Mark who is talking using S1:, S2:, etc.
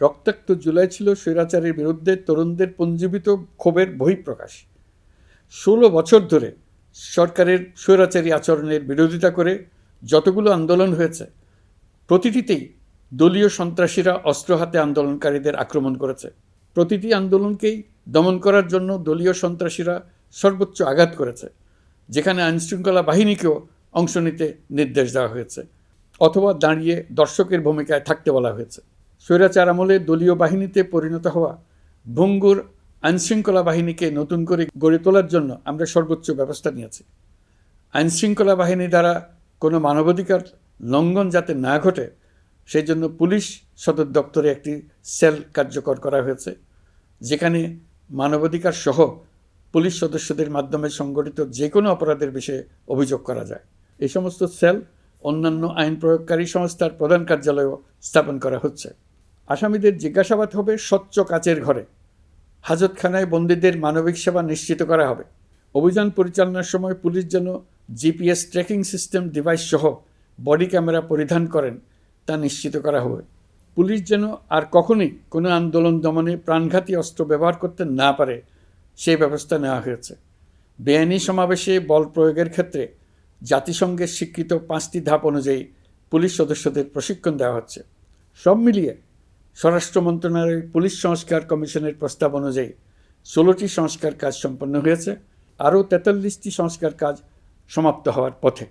S1: রক্তাক্ত জুলাই ছিল স্বৈরাচারের বিরুদ্ধে তরুণদের পুঞ্জীবিত ক্ষোভের বহিঃপ্রকাশ। ষোলো বছর ধরে সরকারের স্বৈরাচারী আচরণের বিরোধিতা করে যতগুলো আন্দোলন হয়েছে, প্রতিটিতেই দলীয় সন্ত্রাসীরা অস্ত্র হাতে আন্দোলনকারীদের আক্রমণ করেছে। প্রতিটি আন্দোলনকেই দমন করার জন্য দলীয় সন্ত্রাসীরা সর্বোচ্চ আঘাত করেছে, যেখানে আইনশৃঙ্খলা বাহিনীকেও অংশ নিতে নির্দেশ দেওয়া হয়েছে, অথবা দাঁড়িয়ে দর্শকের ভূমিকায় থাকতে বলা হয়েছে। স্বৈরাচার আমলে দলীয় বাহিনীতে পরিণত হওয়া ভঙ্গুর আইনশৃঙ্খলা বাহিনীকে নতুন করে গড়ে তোলার জন্য আমরা সর্বোচ্চ ব্যবস্থা নিয়েছি। আইনশৃঙ্খলা বাহিনী দ্বারা কোনো মানবাধিকার লঙ্ঘন যাতে না ঘটে সেই জন্য পুলিশ সদর দপ্তরে একটি সেল কার্যকর করা হয়েছে, যেখানে মানবাধিকার সহ পুলিশ সদস্যদের মাধ্যমে সংগঠিত যে কোনো অপরাধের বিষয়ে অভিযোগ করা যায়। এই সমস্ত সেল অন্যান্য আইন প্রয়োগকারী সংস্থার প্রধান কার্যালয়েও স্থাপন করা হচ্ছে। আসামিদের জিজ্ঞাসাবাদ হবে স্বচ্ছ কাচের ঘরে। হাজতখানায় বন্দীদের মানবিক সেবা নিশ্চিত করা হবে। অভিযান পরিচালনার সময় পুলিশ যেন জিপিএস ট্র্যাকিং সিস্টেম ডিভাইস সহ বডি ক্যামেরা পরিধান করেন, তা নিশ্চিত করা হবে। পুলিশ যেন আর কখনোই কোনো আন্দোলন দমনে প্রাণঘাতী অস্ত্র ব্যবহার করতে না পারে, সেই ব্যবস্থা নেওয়া হয়েছে। বেআইনি সমাবেশে বল প্রয়োগের ক্ষেত্রে জাতিসংঘের স্বীকৃত পাঁচটি ধাপ অনুযায়ী পুলিশ সদস্যদের প্রশিক্ষণ দেওয়া হচ্ছে। সব মিলিয়ে স্বরাষ্ট্র মন্ত্রণালয়ের পুলিশ সংস্কার কমিশনের প্রস্তাব অনুযায়ী ষোলোটি সংস্কার কাজ সম্পন্ন হয়েছে। আরও তেতাল্লিশটি সংস্কার কাজ সমাপ্ত হওয়ার পথে।